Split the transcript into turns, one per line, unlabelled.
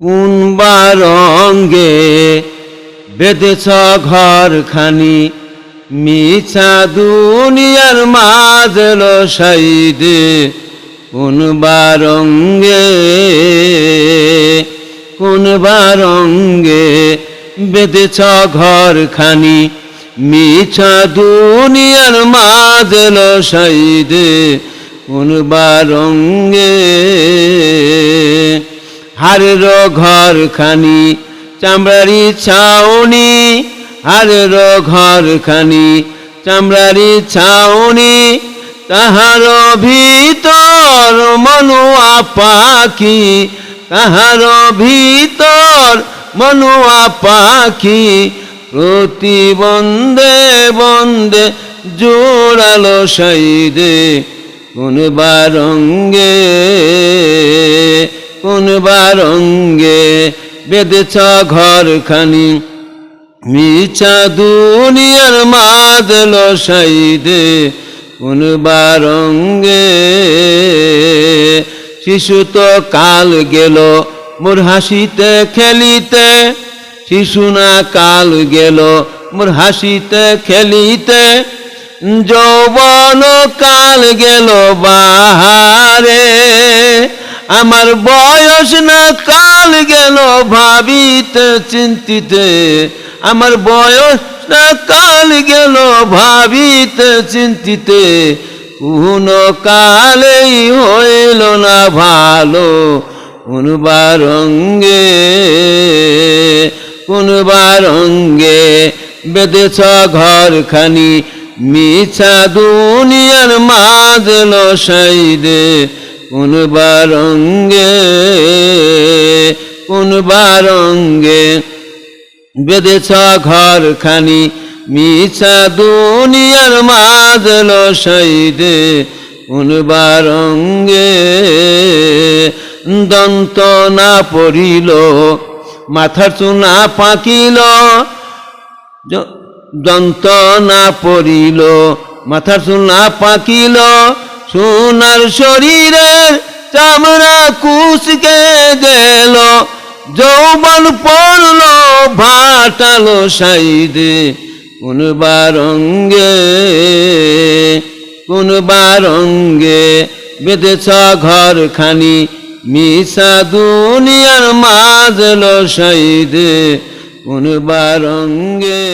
কোন রঙ্গে বেঁধেছ ঘর খানি মিছা দুনিয়ার মাঝল সাইদে কোন রঙ্গে কোন রঙ্গে বেঁধেছ ঘর খানি মিছা দুনিয়ার মাঝল সাইদে কোন রঙ্গে হারের ঘর খানি চামড়ারি ছাউনি, হারের ঘর খানি চামড়ারি ছাউনি, তাহার ভিতর মনুয়া পাখি তাহার ভিতর মনুয়া পাখি প্রতিবন্ধে বন্দে জোড়ালো সাইদে কোন বারঙ্গে কোন বারঙ্গে বেঁধেছ ঘর খানি মিছা দুনিয়ার মাদল সাইদে কোন বারঙ্গে শিশু তো কাল গেল মোর হাসিতে খেলিতে। শিশু না কাল গেল মোর হাসিতে খেলিতে। যৌবন কাল গেল বাহারে। আমার বয়স না কাল গেল ভাবিতে চিন্তিতে। আমার বয়স না কাল গেল ভাবিতে চিন্তিতে। কোন কালেই হইল না ভালো কোন বারঙ্গে কোন বারঙ্গে বেঁধেছ ঘর খানি মিছা দুনিয়ার মাদল সাইদে কোন বারঙ্গে কোন বারঙ্গে বেঁধেছ ঘর খানি মিছা দুনিয়ার মাদল সাইদে কোন বারঙ্গে দন্ত না পড়িল, মাথার চুনা পাকিল দন্ত না পড়িল, মাথার চুনা পাকিল সোনার শরীরের চামড়া কুচকে গেল, যৌবন পড়ল, ভাটালো সাইদে কোন বারঙ্গে কোন বারঙ্গে বেঁধেছ ঘর খানি মিশা দুনিয়ার মাঝল সাইদে কোন বারঙ্গে